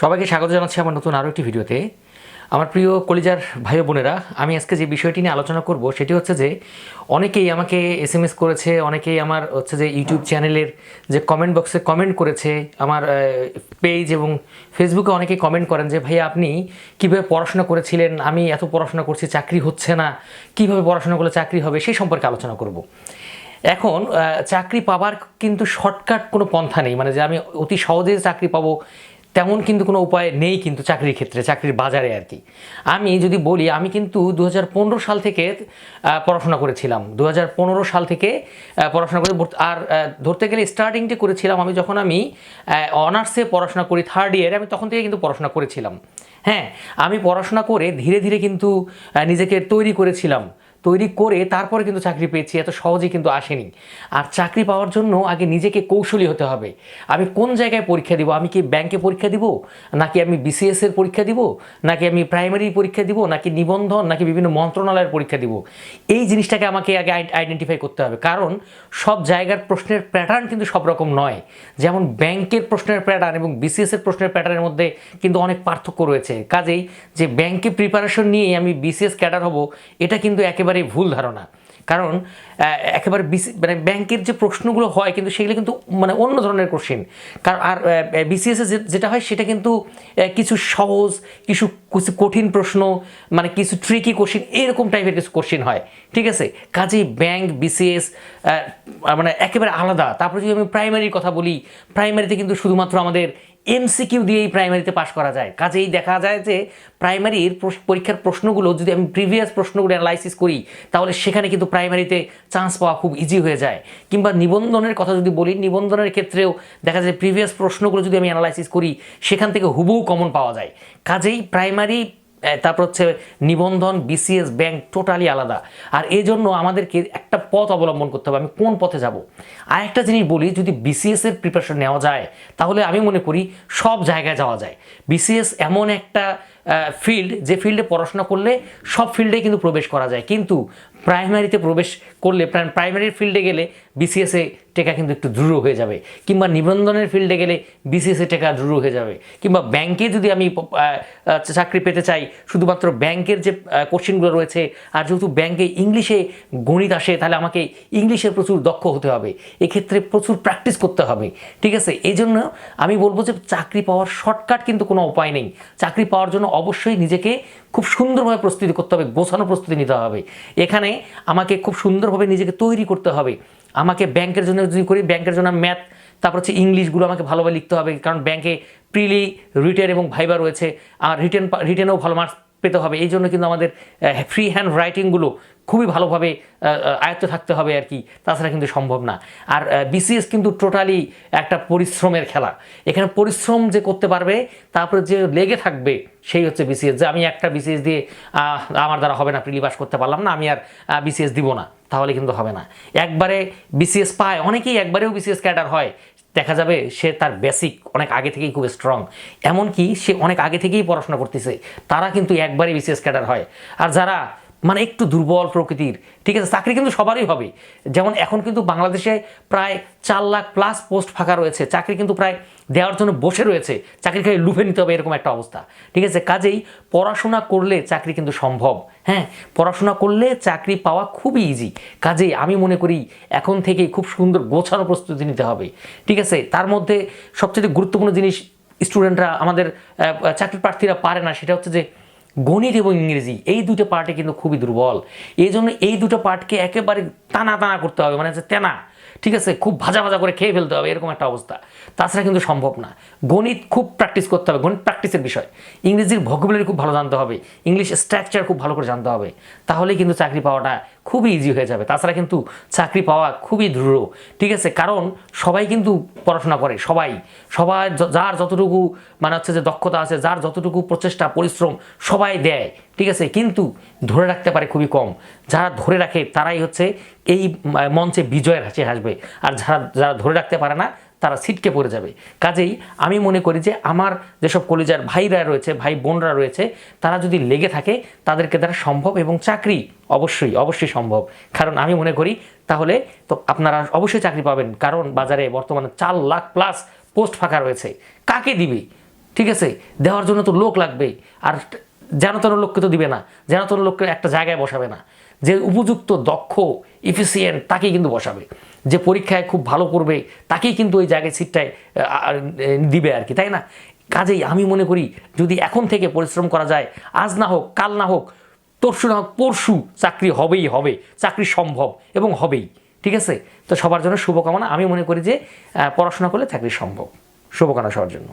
সবাইকে স্বাগত জানাচ্ছি আমার নতুন আরও একটি ভিডিওতে। আমার প্রিয় কলিজার ভাই বোনেরা, আমি আজকে যে বিষয়টি নিয়ে আলোচনা করব সেটি হচ্ছে যে, অনেকেই আমাকে এস এম এস করেছে, অনেকেই আমার হচ্ছে যে ইউটিউব চ্যানেলের যে কমেন্ট বক্সে কমেন্ট করেছে, আমার পেজ এবং ফেসবুকে অনেকেই কমেন্ট করেন যে, ভাইয়া, আপনি কীভাবে পড়াশোনা করেছিলেন? আমি এত পড়াশোনা করছি, চাকরি হচ্ছে না। কীভাবে পড়াশোনা করলে চাকরি হবে? সেই সম্পর্কে আলোচনা করব। এখন চাকরি পাবার কিন্তু শর্টকাট কোনো পন্থা নেই। মানে যে আমি অতি সহজে চাকরি পাবো তেমন কিন্তু কোনো উপায় নেই কিন্তু চাকরির ক্ষেত্রে, চাকরির বাজারে আর কি। আমি যদি বলি, আমি কিন্তু দু হাজার পনেরো সাল থেকে পড়াশোনা করেছিলাম। দু হাজার পনেরো সাল থেকে পড়াশোনা করে আর ধরতে গেলে স্টার্টিংটা করেছিলাম আমি যখন আমি অনার্সে পড়াশোনা করি থার্ড ইয়ারে আমি তখন থেকে কিন্তু পড়াশোনা করেছিলাম। হ্যাঁ আমি পড়াশোনা করে ধীরে ধীরে কিন্তু নিজেকে তৈরি করেছিলাম। তৈরি করে তারপরে কিন্তু চাকরি পেয়েছি, এত সহজে কিন্তু আসেনি। আর চাকরি পাওয়ার জন্য আগে নিজেকে কৌশলী হতে হবে। আমি কোন জায়গায় পরীক্ষা দিব? আমি কি ব্যাংকে পরীক্ষা দিব? নাকি আমি বিসিএস এর পরীক্ষা দিব? নাকি আমি প্রাইমারি পরীক্ষা দিব? নাকি নিবন্ধন? নাকি বিভিন্ন মন্ত্রণালয়ের পরীক্ষা দিব? এই জিনিসটাকে আমাকে আগে আইডেন্টিফাই করতে হবে। কারণ সব জায়গার প্রশ্নের প্যাটার্ন কিন্তু সব রকম নয়। যেমন ব্যাংকের প্রশ্নের প্যাটার্ন এবং বিসিএস এর প্রশ্নের প্যাটার্নের মধ্যে কিন্তু অনেক পার্থক্য রয়েছে। কাজেই যে ব্যাংকে প্রিপারেশন নিয়ে আমি বিসিএস ক্যাডার হব, এটা কিন্তু একেবারেই ভুল ধারণা। কারণ একেবারে মানে ব্যাংকের যে প্রশ্নগুলো হয় কিন্তু সেগুলো কিন্তু মানে অন্য ধরনের কোশ্চেন কারণ, আর বিসিএস যেটা হয় সেটা কিন্তু কিছু সহজ, কিছু কিছু কঠিন প্রশ্ন মানে কিছু ট্রিকি কোশ্চেন এরকম টাইপের কিছু কোশ্চেন হয়। ঠিক আছে? কাজেই ব্যাংক বিসিএস মানে একেবারে আলাদা। তারপরে যদি আমি প্রাইমারির কথা বলি প্রাইমারিতে কিন্তু শুধুমাত্র আমাদের এমসিকিউ দিয়েই প্রাইমারিতে পাশ করা যায়। কাজেই দেখা যায় যে প্রাইমারির পরীক্ষার প্রশ্নগুলো, যদি আমি প্রিভিয়াস প্রশ্নগুলো অ্যানালাইসিস করি, তাহলে সেখানে কিন্তু প্রাইমারিতে চান্স পাওয়া খুব ইজি হয়ে যায়। কিংবা নিবন্ধনের কথা যদি বলি, নিবন্ধনের ক্ষেত্রেও দেখা যায় প্রিভিয়াস প্রশ্নগুলো যদি আমি অ্যানালাইসিস করি, সেখান থেকে হুবহু কমন পাওয়া যায়। কাজেই প্রাইমারি তারপর হচ্ছে নিবন্ধন বিসিএস ব্যাংক টোটালি আলাদা। আর এই জন্য আমাদেরকে একটা পথ অবলম্বন করতে হবে, আমি কোন পথে যাব। আর একটা জিনিস বলি, যদি বিসিএস এর প্রিপারেশন নেওয়া যায়, তাহলে আমি মনে করি সব জায়গায় যাওয়া যায়। বিসিএস এমন একটা ফিল্ড যে ফিল্ডে পড়াশোনা করলে সব ফিল্ডে কিন্তু প্রবেশ করা যায়। কিন্তু প্রাইমারিতে প্রবেশ করলে প্রাইমারির ফিল্ডে গেলে বিসিএসে টেকা কিন্তু একটু দ্রুত হয়ে যাবে। কিংবা নিবন্ধনের ফিল্ডে গেলে বিসিএসে টেকা দ্রুত হয়ে যাবে। কিংবা ব্যাংকে যদি আমি চাকরি পেতে চাই, শুধুমাত্র ব্যাংকের যে কোশ্চেনগুলো রয়েছে, আর যেহেতু ব্যাংকে ইংলিশে গণিত আসে, তাহলে আমাকে ইংলিশে প্রচুর দক্ষ হতে হবে। এক্ষেত্রে প্রচুর প্র্যাকটিস করতে হবে। ঠিক আছে? এই জন্য আমি বলব যে চাকরি পাওয়ার শর্টকাট কিন্তু কোনো উপায় নেই। চাকরি পাওয়ার জন্য অবশ্যই নিজেকে খুব সুন্দরভাবে প্রস্তুতি করতে হবে, গোছানো প্রস্তুতি নিতে হবে। এখানে আমাকে খুব সুন্দরভাবে নিজেকে তৈরি করতে হবে। আমাকে ব্যাংকের জন্য যদি করি, ব্যাংকের জন্য ম্যাথ তারপর হচ্ছে ইংলিশগুলো আমাকে ভালোভাবে লিখতে হবে, কারণ ব্যাংকে প্রিলি রিটেন এবং ভাইবার রয়েছে। আর রিটেন রিটেনেও ভালো মার্কস পেতে হবে। এই জন্য কিন্তু আমাদের ফ্রি হ্যান্ড রাইটিংগুলো খুবই ভালোভাবে আয়ত্ত থাকতে হবে আর কি। তাছাড়া কিন্তু সম্ভব না। আর বিসিএস কিন্তু টোটালি একটা পরিশ্রমের খেলা। এখানে পরিশ্রম যে করতে পারবে, তারপরে যে লেগে থাকবে, সেই হচ্ছে বিসিএস যে আমি একটা বিসিএস দিয়ে আমার দ্বারা হবে না প্রিলি পাস করতে পারলাম না, আমি আর বিসিএস দিব না, তাহলে কিন্তু হবে না। একবারে বিসিএস পায়, অনেকেই একবারেও বিসিএস ক্যাডার হয়। দেখা যাবে সে তার বেসিক অনেক আগে থেকেই খুব স্ট্রং এমনকি সে অনেক আগে থেকেই পড়াশোনা করতেছে, তারা কিন্তু একবারে বিসিএস ক্যাডার হয়। আর যারা মানে একটু দুর্বল প্রকৃতির। ঠিক আছে, চাকরি কিন্তু সবারই হবে। যেমন এখন কিন্তু বাংলাদেশে প্রায় চার লাখ প্লাস পোস্ট ফাঁকা রয়েছে। চাকরি কিন্তু প্রায় দেওয়ার জন্য বসে রয়েছে। চাকরি খালি লুফে নিতে হবে এরকম একটা অবস্থা। ঠিক আছে, কাজেই পড়াশোনা করলে চাকরি কিন্তু সম্ভব। হ্যাঁ পড়াশোনা করলে চাকরি পাওয়া খুবই ইজি কাজেই আমি মনে করি এখন থেকে খুব সুন্দর গোছানো প্রস্তুতি নিতে হবে। ঠিক আছে, তার মধ্যে সবচেয়ে গুরুত্বপূর্ণ জিনিস স্টুডেন্টরা আমাদের চাকরি প্রার্থীরা পারে না, সেটা হচ্ছে যে গণিত এবং ইংরেজি, এই দুটো পার্টে কিন্তু খুবই দুর্বল। এই জন্য এই দুটো পার্টকে একেবারে টানা টানা করতে হবে মানে তেনা ঠিক আছে, খুব ভাজা ভাজা করে খেয়ে ফেলতে হবে, এরকম একটা অবস্থা। তাছাড়া কিন্তু সম্ভব না। গণিত খুব প্র্যাকটিস করতে হবে, গণিত প্র্যাকটিসের বিষয়। ইংরেজির ভোকাবুলারি খুব ভালো জানতে হবে ইংলিশ স্ট্রাকচার খুব ভালো করে জানতে হবে তাহলে কিন্তু চাকরি পাওয়াটা খুবই ইজি হয়ে যাবে। তাছাড়া কিন্তু চাকরি পাওয়া খুবই দৃঢ়, ঠিক আছে? কারণ সবাই কিন্তু পড়াশোনা করে, সবাই। সবাই যার যতটুকু মানে হচ্ছে যে দক্ষতা আছে, যার যতটুকু প্রচেষ্টা, পরিশ্রম সবাই দেয়। ঠিক আছে, কিন্তু ধরে রাখতে পারে খুবই কম। যারা ধরে রাখে, তারাই হচ্ছে এই মঞ্চে বিজয়ের হাসি হাসবে। আর যারা যারা ধরে রাখতে পারে না, তারা ছিটকে পড়ে যাবে। কাজেই আমি মনে করি যে, আমার যেসব কলেজার ভাইরা রয়েছে, ভাই বোনরা রয়েছে, তারা যদি লেগে থাকে, তাদেরকে দ্বারা সম্ভব এবং চাকরি অবশ্যই অবশ্যই সম্ভব। কারণ আমি মনে করি, তাহলে তো আপনারা অবশ্যই চাকরি পাবেন। কারণ বাজারে বর্তমানে চার লাখ প্লাস পোস্ট ফাঁকা রয়েছে। কাকে দিবি? ঠিক আছে, দেওয়ার জন্য তো লোক লাগবে আর যেন তেন লোককে তো দিবে না যেন তেন লোককে একটা জায়গায় বসাবে না। যে উপযুক্ত, দক্ষ ইফিসিয়েন্ট তাকেই কিন্তু বসাবে। যে পরীক্ষায় খুব ভালো করবে, তাকেই কিন্তু ওই জায়গায় সিটটায় দিবে আর কি, তাই না? কাজেই আমি মনে করি, যদি এখন থেকে পরিশ্রম করা যায়, আজ না হোক, কাল না হোক, তরশু না হোক, পরশু চাকরি হবেই, হবে। চাকরি সম্ভব এবং হবেই, ঠিক আছে? তো সবার জন্য শুভকামনা। আমি মনে করি যে পড়াশোনা করলে চাকরি সম্ভব। শুভকামনা সবার জন্য।